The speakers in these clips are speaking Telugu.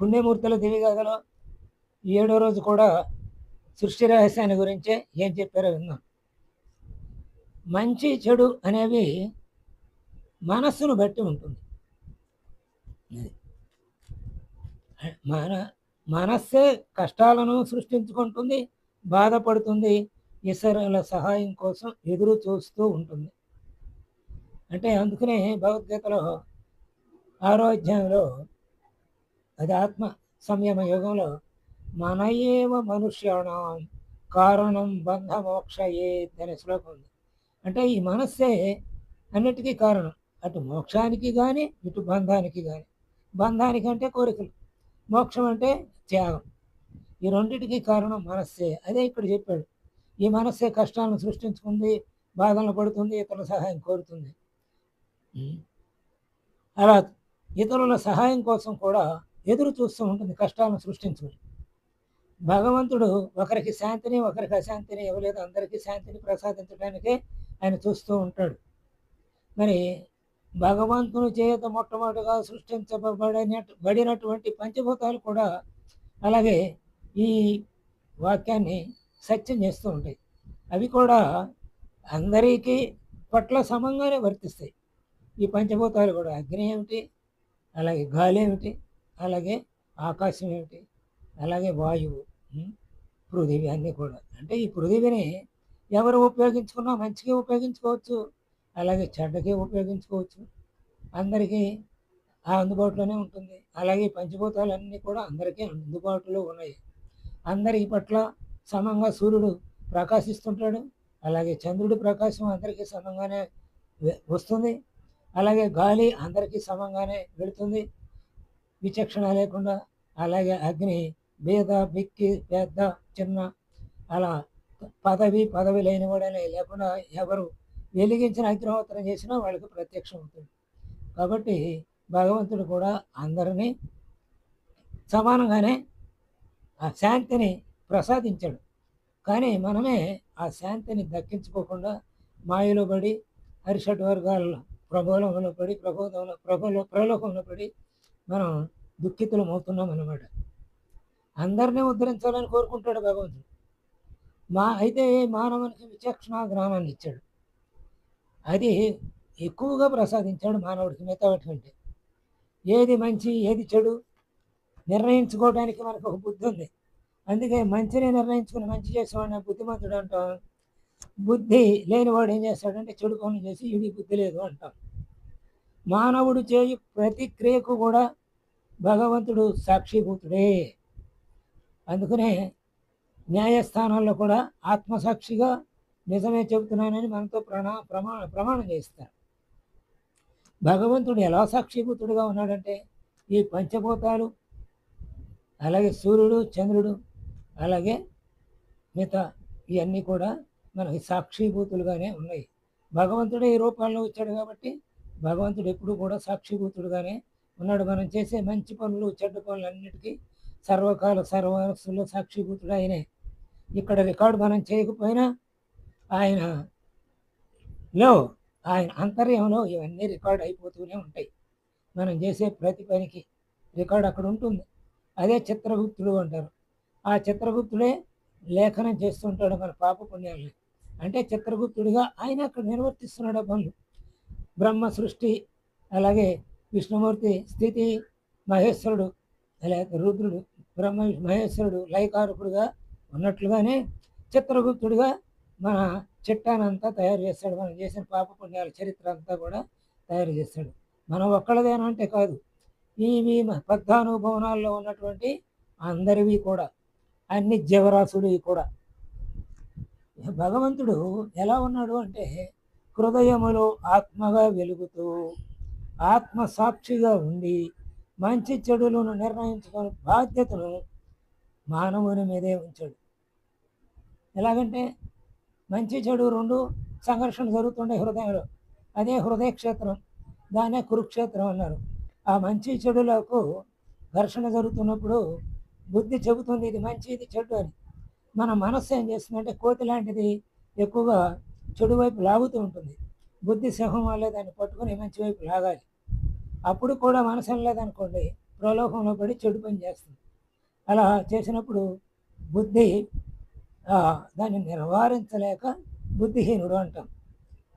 పుణ్యమూర్తుల దివిగగలో ఏడో రోజు కూడా సృష్టి రహస్యాన్ని గురించే ఏం చెప్పారో విన్నాం. మంచి చెడు అనేవి మనస్సును బట్టి ఉంటుంది. మన మనస్సే కష్టాలను సృష్టించుకుంటుంది బాధపడుతుంది ఇతరుల సహాయం కోసం ఎదురు చూస్తూ ఉంటుంది. అంటే అందుకనే భగవద్గీతలో ఆరోగ్యంలో అది ఆత్మ సంయమ యుగంలో మన ఏవ మనుష్యాణం కారణం బంధ మోక్ష అనే శ్లోకం ఉంది. అంటే ఈ మనస్సే అన్నిటికీ కారణం. అటు మోక్షానికి కానీ ఇటు బంధానికి కానీ బంధానికి అంటే కోరికలు. మోక్షం అంటే త్యాగం. ఈ రెండింటికి కారణం మనస్సే. అదే ఇక్కడ చెప్పాడు. ఈ మనస్సే కష్టాలను సృష్టించుకుంది బాధలను పడుతుంది ఇతరుల సహాయం కోరుతుంది. అలా ఇతరుల సహాయం కోసం కూడా ఎదురు చూస్తూ ఉంటుంది కష్టాలను సృష్టించుకుని. భగవంతుడు ఒకరికి శాంతిని ఒకరికి అశాంతిని ఇవ్వలేదు. అందరికీ శాంతిని ప్రసాదించడానికే ఆయన చూస్తూ ఉంటాడు. మరి భగవంతుని చేత మొట్టమొదటిగా సృష్టించబడిన బడినటువంటి పంచభూతాలు కూడా అలాగే ఈ వాక్యాన్ని సత్యం చేస్తూ ఉంటాయి. అవి కూడా అందరికీ పట్ల సమంగానే వర్తిస్తాయి. ఈ పంచభూతాలు కూడా అగ్ని ఏమిటి? అలాగే గాలి ఏమిటి? అలాగే ఆకాశం ఏమిటి? అలాగే వాయువు పృథివీ అన్నీ కూడా. అంటే ఈ పృథివీని ఎవరు ఉపయోగించుకున్నా మంచిగా ఉపయోగించుకోవచ్చు. అలాగే చెడ్డకి ఉపయోగించుకోవచ్చు. అందరికీ అందుబాటులోనే ఉంటుంది. అలాగే పంచభూతాలన్నీ కూడా అందరికీ అందుబాటులో ఉన్నాయి. అందరి పట్ల సమంగా సూర్యుడు ప్రకాశిస్తుంటాడు. అలాగే చంద్రుడి ప్రకాశం అందరికీ సమంగానే వస్తుంది. అలాగే గాలి అందరికీ సమంగానే వెళుతుంది. విచక్షణ లేకుండా అలాగే అగ్ని భేద బిక్కి పెద్ద చిన్న అలా పదవి పదవి లేని వాడని లేకుండా ఎవరు వెలిగించిన అగ్నిహోత్రం చేసినా వాళ్ళకి ప్రత్యక్షం అవుతుంది. కాబట్టి భగవంతుడు కూడా అందరినీ సమానంగానే ఆ శాంతిని ప్రసాదించాడు. కానీ మనమే ఆ శాంతిని దక్కించుకోకుండా మాయలో పడి అరిషట్ వర్గాల ప్రబోధంలో పడి ప్రబోధంలో ప్రబోలో ప్రలోకంలో పడి మనం దుఃఖితులం అవుతున్నాం అన్నమాట అందరినీ ఉద్ధరించాలని కోరుకుంటాడు భగవంతుడు. మా అయితే మానవునికి విచక్షణ జ్ఞానాన్ని ఇచ్చాడు. అది ఎక్కువగా ప్రసాదించాడు మానవుడికి మిగతా ఏది మంచి ఏది చెడు నిర్ణయించుకోవడానికి మనకు ఒక బుద్ధి ఉంది. అందుకే మంచిని నిర్ణయించుకుని మంచి చేసేవాడిని బుద్ధిమంతుడు అంటాం. బుద్ధి లేనివాడు ఏం చేస్తాడంటే చెడు పనులు చేసి ఇవి బుద్ధి లేదు అంటాం. మానవుడు చేయి ప్రతిక్రియకు కూడా భగవంతుడు సాక్షిభూతుడే. అందుకనే న్యాయస్థానాల్లో కూడా ఆత్మసాక్షిగా నిజమే చెబుతున్నానని మనతో ప్రణా ప్రమాణ ప్రమాణం చేస్తారు. భగవంతుడు ఎలా సాక్షిభూతుడుగా ఉన్నాడంటే ఈ పంచభూతాలు అలాగే సూర్యుడు చంద్రుడు అలాగే మిగతా ఇవన్నీ కూడా మనకి సాక్షిభూతులుగానే ఉన్నాయి. భగవంతుడే ఈ రూపాల్లో వచ్చాడు కాబట్టి భగవంతుడు ఎప్పుడు కూడా సాక్షిభూతుడుగానే ఉన్నాడు మనం చేసే మంచి పనులు చెడ్డ పనులు అన్నిటికీ సర్వకాల సర్వస్సులో సాక్షిభూతుడు ఆయనే. ఇక్కడ రికార్డు మనం చేయకపోయినా ఆయన లో ఆయన అంతర్యంలో ఇవన్నీ రికార్డ్ అయిపోతూనే ఉంటాయి. మనం చేసే ప్రతి పనికి రికార్డ్ అక్కడ ఉంటుంది. అదే చిత్రగుప్తుడు అంటారు. ఆ చిత్రగుప్తుడే లేఖనం చేస్తుంటాడు మన పాప పుణ్యాలని. అంటే చిత్రగుప్తుడిగా ఆయన అక్కడ నిర్వర్తిస్తున్నాడు పనులు. బ్రహ్మ సృష్టి అలాగే విష్ణుమూర్తి స్థితి మహేశ్వరుడు అలాగే రుద్రుడు బ్రహ్మ మహేశ్వరుడు లయకారకుడుగా ఉన్నట్లుగానే చిత్రగుప్తుడిగా మన చిట్టానంతా తయారు చేస్తాడు. మనం చేసిన పాప పుణ్యాల చరిత్ర అంతా కూడా తయారు చేస్తాడు. మనం ఒక్కళ్ళదేనంటే కాదు ఇవి పద్ధానుభవనాల్లో ఉన్నటువంటి అందరివి కూడా అన్ని జీవరాశుడివి కూడా. భగవంతుడు ఎలా ఉన్నాడు అంటే హృదయములో ఆత్మగా వెలుగుతూ ఆత్మ సాక్షిగా ఉండి మంచి చెడులను నిర్ణయించుకునే బాధ్యతను మానవుని మీదే ఉంచాడు. ఎలాగంటే మంచి చెడు రెండు సంఘర్షణ జరుగుతుండే హృదయంలో. అదే హృదయ క్షేత్రం దానే కురుక్షేత్రం అన్నారు. ఆ మంచి చెడులకు ఘర్షణ జరుగుతున్నప్పుడు బుద్ధి చెబుతుంది ఇది మంచి ఇది చెడు అని. మన మనస్సు ఏం చేస్తుందంటే కోతి లాంటిది ఎక్కువగా చెడు వైపు లాగుతూ ఉంటుంది. బుద్ధి సింహం వల్లే దాన్ని పట్టుకొని మంచి వైపు లాగాలి. అప్పుడు కూడా మనసు లేదనుకోండి ప్రలోభంలో పడి చెడు పని చేస్తుంది. అలా చేసినప్పుడు బుద్ధి దాన్ని నివారించలేక బుద్ధిహీనుడు అంటాం.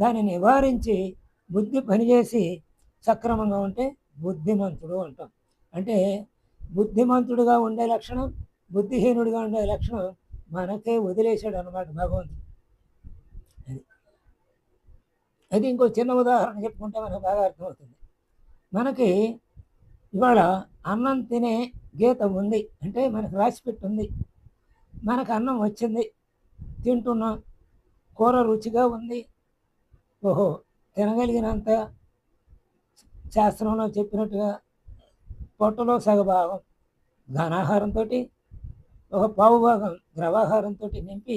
దాన్ని నివారించి బుద్ధి పనిచేసి సక్రమంగా ఉంటే బుద్ధిమంతుడు అంటాం. అంటే బుద్ధిమంతుడుగా ఉండే లక్షణం బుద్ధిహీనుడిగా ఉండే లక్షణం మనకే వదిలేశాడు అనమాట భగవంతుడు అది అది ఇంకో చిన్న ఉదాహరణ చెప్పుకుంటే మనకు బాగా అర్థమవుతుంది. మనకి ఇవాళ అన్నం తినే గీతం ఉంది. అంటే మనకు రాసి పెట్టుంది మనకు అన్నం వచ్చింది. తింటున్నాం. కూర రుచిగా ఉంది. ఓహో తినగలిగినంత శాస్త్రంలో చెప్పినట్టుగా పొట్టలో సగభాగం ఘనాహారంతో ఒక పావు భాగం ద్రవాహారంతో నింపి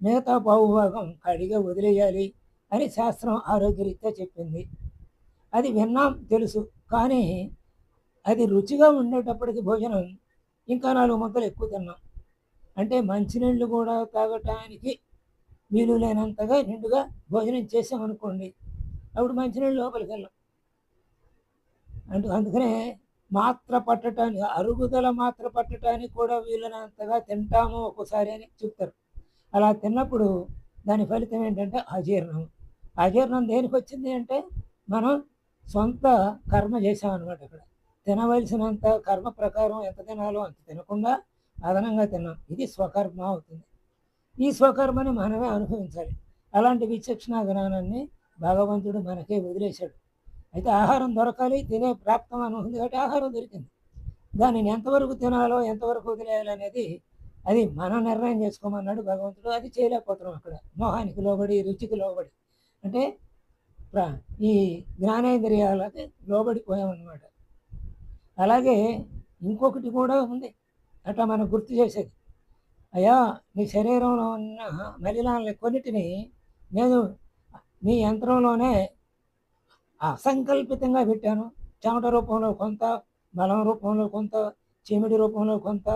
మిగతా పావు భాగం కడిగా వదిలేయాలి. అని శాస్త్రం ఆరోగ్యరీత్యా చెప్పింది. అది విన్నాం తెలుసు. కానీ అది రుచిగా ఉండేటప్పటికి భోజనం ఇంకా నాలుగు ముద్దలు ఎక్కువ తిన్నాం. అంటే మంచినీళ్ళు కూడా తాగటానికి వీలు లేనంతగా నిండుగా భోజనం చేసామనుకోండి అప్పుడు మంచినీళ్ళు లోపలికి వెళ్ళాం. అంటే అందుకనే మాత్ర పట్టటానికి అరుగుదల మాత్ర పట్టడానికి కూడా వీలైనంతగా తింటాము ఒక్కోసారి అని చెప్తారు. అలా తిన్నప్పుడు దాని ఫలితం ఏంటంటే అజీర్ణం. అజీర్ణం దేనికి వచ్చింది అంటే మనం సొంత కర్మ చేసామన్నమాట అక్కడ తినవలసినంత కర్మ ప్రకారం ఎంత తినాలో అంత తినకుండా అదనంగా తిన్నాం. ఇది స్వకర్మ అవుతుంది. ఈ స్వకర్మని మనమే అనుభవించాలి. అలాంటి విచక్షణ జ్ఞానాన్ని భగవంతుడు మనకే వదిలేశాడు. అయితే ఆహారం దొరకాలి తినే ప్రాప్తం అని ఉంది కాబట్టి ఆహారం దొరికింది. దానిని ఎంతవరకు తినాలో ఎంతవరకు వదిలేయాలి అనేది అది మనం నిర్ణయం చేసుకోమన్నాడు భగవంతుడు. అది చేయలేకపోతున్నాం అక్కడ. మోహానికి లోబడి రుచికి లోబడి. అంటే ఈ జ్ఞానేంద్రియాలకి లోబడిపోయామన్నమాట. అలాగే ఇంకొకటి కూడా ఉంది. అట్లా మనం గుర్తు చేసేది. అయ్యా నీ శరీరంలో ఉన్న మలినాలని కొన్నిటిని నేను నీ యంత్రంలోనే అసంకల్పితంగా పెట్టాను. చెమట రూపంలో కొంత బలం రూపంలో కొంత చీమిడి రూపంలో కొంత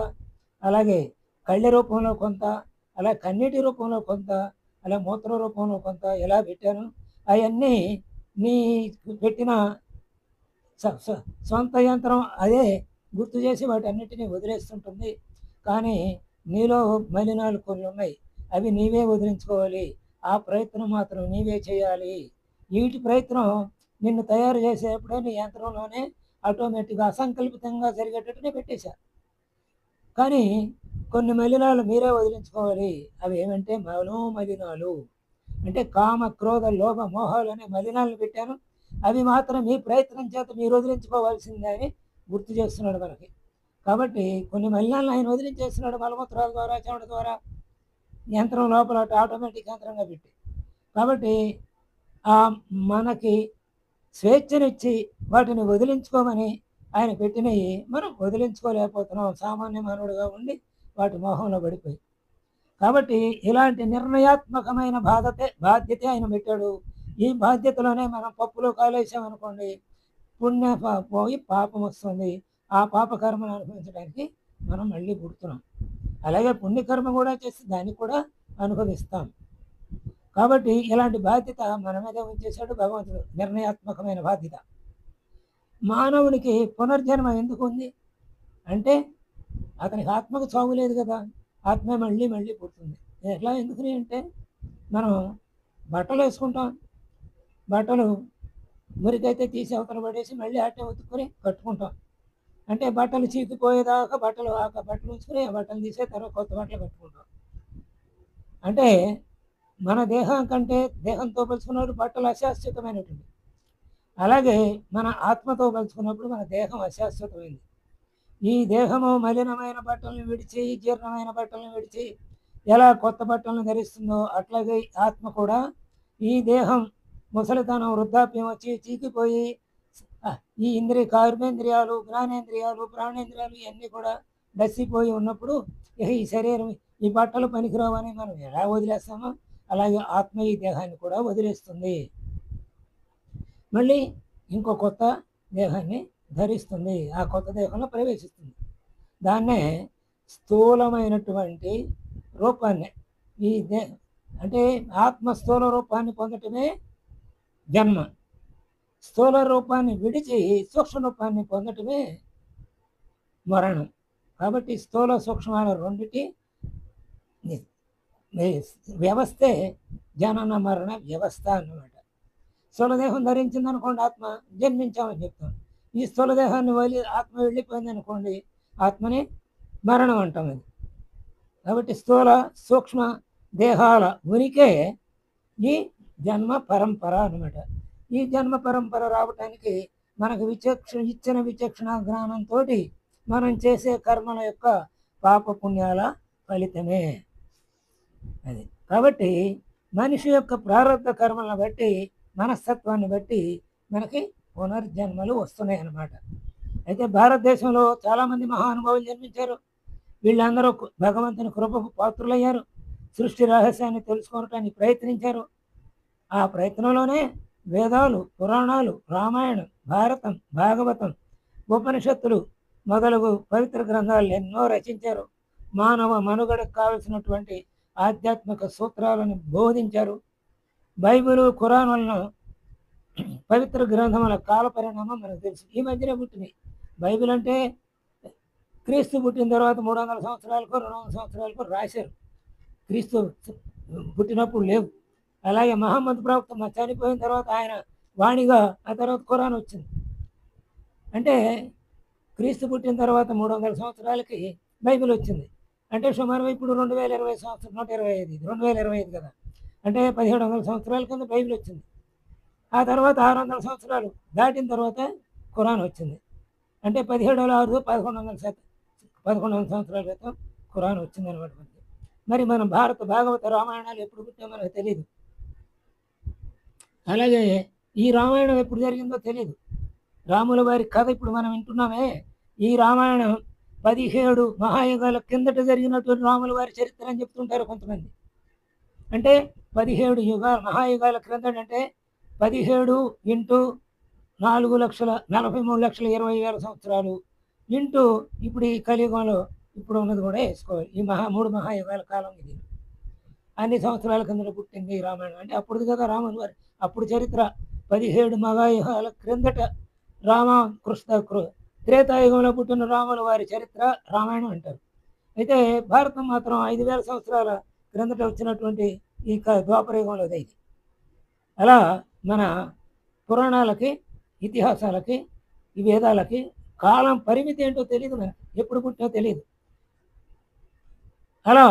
అలాగే కళ్ళ రూపంలో కొంత అలా కన్నీటి రూపంలో కొంత అలా మూత్ర రూపంలో కొంత ఎలా పెట్టాను? అవన్నీ నీ పెట్టిన సొంత యంత్రం అదే గుర్తు చేసి వాటి అన్నిటినీ వదిలేస్తుంటుంది. కానీ నీలో మలినాలు కొన్ని ఉన్నాయి. అవి నీవే వదిలించుకోవాలి. ఆ ప్రయత్నం మాత్రం నీవే చేయాలి. వీటి ప్రయత్నం నిన్ను తయారు చేసేప్పుడే నీ యంత్రంలోనే ఆటోమేటిక్గా అసంకల్పితంగా జరిగేటట్టునే పెట్టేశారు కానీ కొన్ని మలినాలు మీరే వదిలించుకోవాలి. అవి ఏమంటే మనోమలినాలు. అంటే కామ క్రోధ లోభ మోహాలు అనే మలినాలను పెట్టాను. అవి మాత్రం మీ ప్రయత్నం చేత మీరు వదిలించుకోవాల్సిందే అని గుర్తు చేస్తున్నాడు మనకి. కాబట్టి కొన్ని మలినాలను ఆయన వదిలించేస్తున్నాడు మలమూత్రాల ద్వారా చెమట ద్వారా. యంత్రం లోపల ఆటోమేటిక్ యంత్రంగా పెట్టి. కాబట్టి ఆ మనకి స్వేచ్ఛనిచ్చి వాటిని వదిలించుకోమని ఆయన పెట్టినవి మనం వదిలించుకోలేకపోతున్నాం. సామాన్య మానవుడిగా ఉండి వాటి మోహంలో పడిపోయి. కాబట్టి ఇలాంటి నిర్ణయాత్మకమైన బాధ్యత బాధ్యత ఆయన పెట్టాడు. ఈ బాధ్యతలోనే మనం పప్పులో కాలేసామనుకోండి పుణ్య పోయి పాపం వస్తుంది. ఆ పాపకర్మను అనుభవించడానికి మనం మళ్ళీ పుడుతున్నాం. అలాగే పుణ్యకర్మ కూడా చేసి దాన్ని కూడా అనుభవిస్తాం. కాబట్టి ఇలాంటి బాధ్యత మన మీద ఉంచేశాడు భగవంతుడు నిర్ణయాత్మకమైన బాధ్యత. మానవునికి పునర్జన్మ ఎందుకు ఉంది? అంటే అతనికి ఆత్మకు చావు లేదు కదా. ఆత్మ మళ్ళీ మళ్ళీ పుడుతుంది. ఎట్లా? ఎందుకని అంటే మనం బట్టలు వేసుకుంటాం. బట్టలు మురికైతే తీసి అవతల పడేసి మళ్ళీ అట్టే ఉతుక్కొని కట్టుకుంటాం. అంటే బట్టలు చీకిపోయేదాకా బట్టలు ఆక బట్టలు ఉంచుకొని ఆ బట్టలు తీసే తర్వాత కొత్త బట్టలు కట్టుకుంటాం. అంటే మన దేహం కంటే దేహంతో పలుచుకున్నప్పుడు బట్టలు అశాశ్వతమైనటువంటి. అలాగే మన ఆత్మతో పలుచుకున్నప్పుడు మన దేహం అశాశ్వతమైంది. ఈ దేహము మలినమైన బట్టలను విడిచి జీర్ణమైన బట్టలను విడిచి ఎలా కొత్త బట్టలను ధరిస్తుందో అట్లాగే ఆత్మ కూడా ఈ దేహం ముసలితనం వృద్ధాప్యం వచ్చి చీకిపోయి ఈ ఇంద్రియ కార్మేంద్రియాలు జ్ఞానేంద్రియాలు ప్రాణేంద్రియాలు ఇవన్నీ కూడా డసిపోయి ఉన్నప్పుడు ఈ శరీరం ఈ బట్టలు పనికిరావని మనం ఎలా వదిలేస్తామో అలాగే ఆత్మ ఈ దేహాన్ని కూడా వదిలేస్తుంది. మళ్ళీ ఇంకో కొత్త దేహాన్ని ధరిస్తుంది ఆ కొత్త దేహంలో ప్రవేశిస్తుంది. దాన్నే స్థూలమైనటువంటి రూపాన్ని. ఈ దే అంటే ఆత్మ స్థూల రూపాన్ని పొందటమే జన్మ. స్థూల రూపాన్ని విడిచి సూక్ష్మ రూపాన్ని పొందటమే మరణం. కాబట్టి స్థూల సూక్ష్మాల రెండిటి వ్యవస్థే జనన మరణ వ్యవస్థ అన్నమాట. స్థూలదేహం ధరించింది అనుకోండి ఆత్మ జన్మించామని చెప్తాం. ఈ స్థూలదేహాన్ని వదిలి ఆత్మ వెళ్ళిపోయింది అనుకోండి ఆత్మని మరణం అంటాం అది కాబట్టి స్థూల సూక్ష్మ దేహాల ఉనికే ఈ జన్మ పరంపర అనమాట ఈ జన్మ పరంపర రావటానికి మనకు విచక్షణ ఇచ్చిన విచక్షణ జ్ఞానంతో మనం చేసే కర్మల యొక్క పాప పుణ్యాల ఫలితమే అది. కాబట్టి మనిషి యొక్క ప్రారంభ కర్మలను బట్టి మనస్తత్వాన్ని బట్టి మనకి పునర్జన్మలు వస్తున్నాయి అన్నమాట అయితే భారతదేశంలో చాలామంది మహానుభావులు జన్మించారు. వీళ్ళందరూ భగవంతుని కృపకు పాత్రులయ్యారు. సృష్టి రహస్యాన్ని తెలుసుకోవటానికి ప్రయత్నించారు. ఆ ప్రయత్నంలోనే వేదాలు పురాణాలు రామాయణం భారతం భాగవతం ఉపనిషత్తులు మొదలగు పవిత్ర గ్రంథాలు ఎన్నో రచించారు. మానవ మనుగడకు కావలసినటువంటి ఆధ్యాత్మిక సూత్రాలను బోధించారు. బైబిలు ఖురానులను పవిత్ర గ్రంథముల కాల పరిణామం మనకు తెలుసు. ఈ మధ్యనే పుట్టినాయి బైబిల్ అంటే క్రీస్తు పుట్టిన తర్వాత మూడు వందల సంవత్సరాలకు రెండు వందల సంవత్సరాలకు రాశారు. క్రీస్తు పుట్టినప్పుడు లేవు. అలాగే మహమ్మద్ ప్రవక్త చనిపోయిన తర్వాత ఆయన వాణిగా ఆ తర్వాత ఖురాన్ వచ్చింది. అంటే క్రీస్తు పుట్టిన తర్వాత మూడు వందల సంవత్సరాలకి బైబిల్ వచ్చింది. అంటే సుమారు ఇప్పుడు రెండు వేల ఇరవై సంవత్సరం నూట ఇరవై ఐదు రెండు వేల ఇరవై ఐదు కదా. అంటే పదిహేడు వందల సంవత్సరాల కింద బైబిల్ వచ్చింది. ఆ తర్వాత ఆరు వందల సంవత్సరాలు దాటిన తర్వాత ఖురాన్ వచ్చింది. అంటే పదిహేడు వందల ఆరు పదకొండు వందల శాతం పదకొండు వందల సంవత్సరాల క్రితం ఖురాన్ వచ్చింది అనమాట మనకి. మరి మనం భారత భాగవత రామాయణాలు ఎప్పుడు పుట్టామో మనకు తెలియదు అలాగే ఈ రామాయణం ఎప్పుడు జరిగిందో తెలియదు రాముల వారి కథ ఇప్పుడు మనం వింటున్నామే. ఈ రామాయణం పదిహేడు మహాయుగాల కిందట జరిగినటువంటి రాముల వారి చరిత్ర అని చెప్తుంటారు కొంతమంది. అంటే పదిహేడు యుగాల మహాయుగాల క్రిందట అంటే పదిహేడు ఇంటూ నాలుగు లక్షల నలభై మూడు లక్షల ఇరవై వేల సంవత్సరాలు. ఇంటూ ఇప్పుడు ఈ కలియుగంలో ఇప్పుడు ఉన్నది కూడా వేసుకోవాలి. ఈ మహా మూడు మహాయుగాల కాలం ఇది. అన్ని సంవత్సరాల కిందట పుట్టింది రామాయణం. అంటే అప్పుడు కదా రాముల వారి అప్పుడు చరిత్ర. పదిహేడు మహాయుగాల క్రిందట రామ కృష్ణ కృ త్రేతాయుగంలో పుట్టిన రాముల వారి చరిత్ర రామాయణం అంటారు. అయితే భారతం మాత్రం ఐదు వేల సంవత్సరాల క్రిందట వచ్చినటువంటి ఈ క- ద్వాపరయుగంలో ఇది. అలా మన పురాణాలకి ఇతిహాసాలకి ఈ వేదాలకి కాలం పరిమితి ఏంటో తెలియదు మనకి ఎప్పుడు పుట్టినో తెలియదు అలా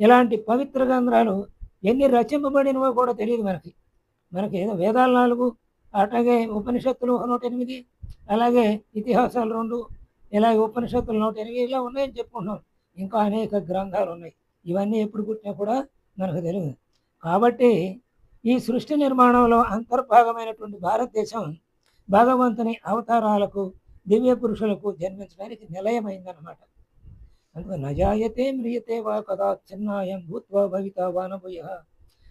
ఇలాంటి పవిత్ర గ్రంథాలు ఎన్ని రచింపబడినవో కూడా తెలియదు మనకి. మనకి ఏదో వేదాలు నాలుగు అట్లాగే ఉపనిషత్తులు నూట ఎనిమిది అలాగే ఇతిహాసాలు రెండు ఇలాగే ఉపనిషత్తులు నూట ఎనిమిది ఇలా ఉన్నాయని చెప్పుకుంటున్నాం. ఇంకా అనేక గ్రంథాలు ఉన్నాయి. ఇవన్నీ ఎప్పుడు పుట్టినా కూడా మనకు తెలియదు కాబట్టి ఈ సృష్టి నిర్మాణంలో అంతర్భాగమైనటువంటి భారతదేశం భగవంతుని అవతారాలకు దివ్య పురుషులకు జన్మించడానికి నిలయమైందన్నమాట. అందుకు నజాయతే మ్రియతే వా కదా చిన్నాయం భూత్వా భవిత వానభూయ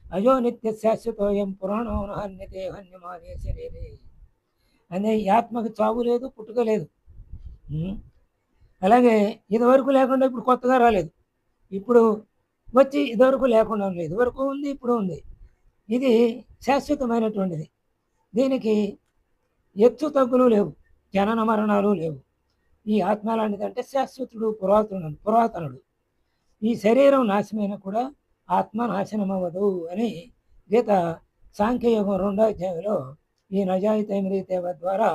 అయో నిత్య శాశ్వతోయం పురాణం హన్యతే హన్యమానే శరీరే. అనే ఆత్మకు చావు లేదు పుట్టుక లేదు. అలాగే ఇదివరకు లేకుండా ఇప్పుడు కొత్తగా రాలేదు. ఇప్పుడు వచ్చి ఇదివరకు లేకుండా ఉంది ఇదివరకు ఉంది ఇప్పుడు ఉంది. ఇది శాశ్వతమైనటువంటిది. దీనికి ఎత్తు తగ్గులు లేవు జనన మరణాలు లేవు. ఈ ఆత్మ లాంటిదంటే శాశ్వతుడు పురాతనుడు పురాతనుడు. ఈ శరీరం నాశనమైనా కూడా ఆత్మ నాశనం అవ్వదు అని గీత సాంఖ్యయోగం రెండో అధ్యాయంలో ఈ నజాయితైమరీతేవ ద్వారా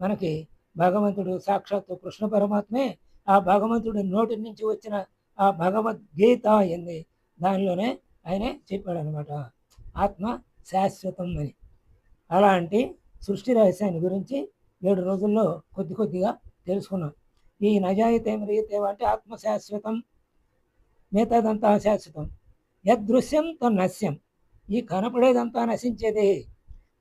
మనకి భగవంతుడు సాక్షాత్తు కృష్ణ పరమాత్మే ఆ భగవంతుడి నోటి నుంచి వచ్చిన ఆ భగవద్గీత అయింది. దానిలోనే ఆయనే చెప్పాడనమాట ఆత్మ శాశ్వతం అని అలాంటి సృష్టి రహస్యాన్ని గురించి ఏడు రోజుల్లో కొద్ది కొద్దిగా తెలుసుకున్నాం. ఈ నజాయితేమరీతేవ అంటే ఆత్మ శాశ్వతం మిగతాదంతా అశాశ్వతం. యదృశ్యం నశ్యం. ఈ కనపడేదంతా నశించేది.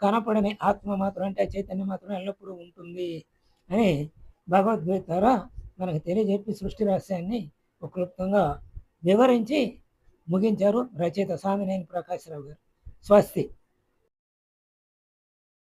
కనపడని ఆత్మ మాత్రం అంటే చైతన్యం మాత్రం ఎల్లప్పుడూ ఉంటుంది అని భగవద్గీత ద్వారా మనకు తెలియజెప్పి సృష్టి రహస్యాన్ని క్లుప్తంగా వివరించి ముగించారు రచయిత సామినేని ప్రకాశ్రావు గారు. સ્વસ્તિક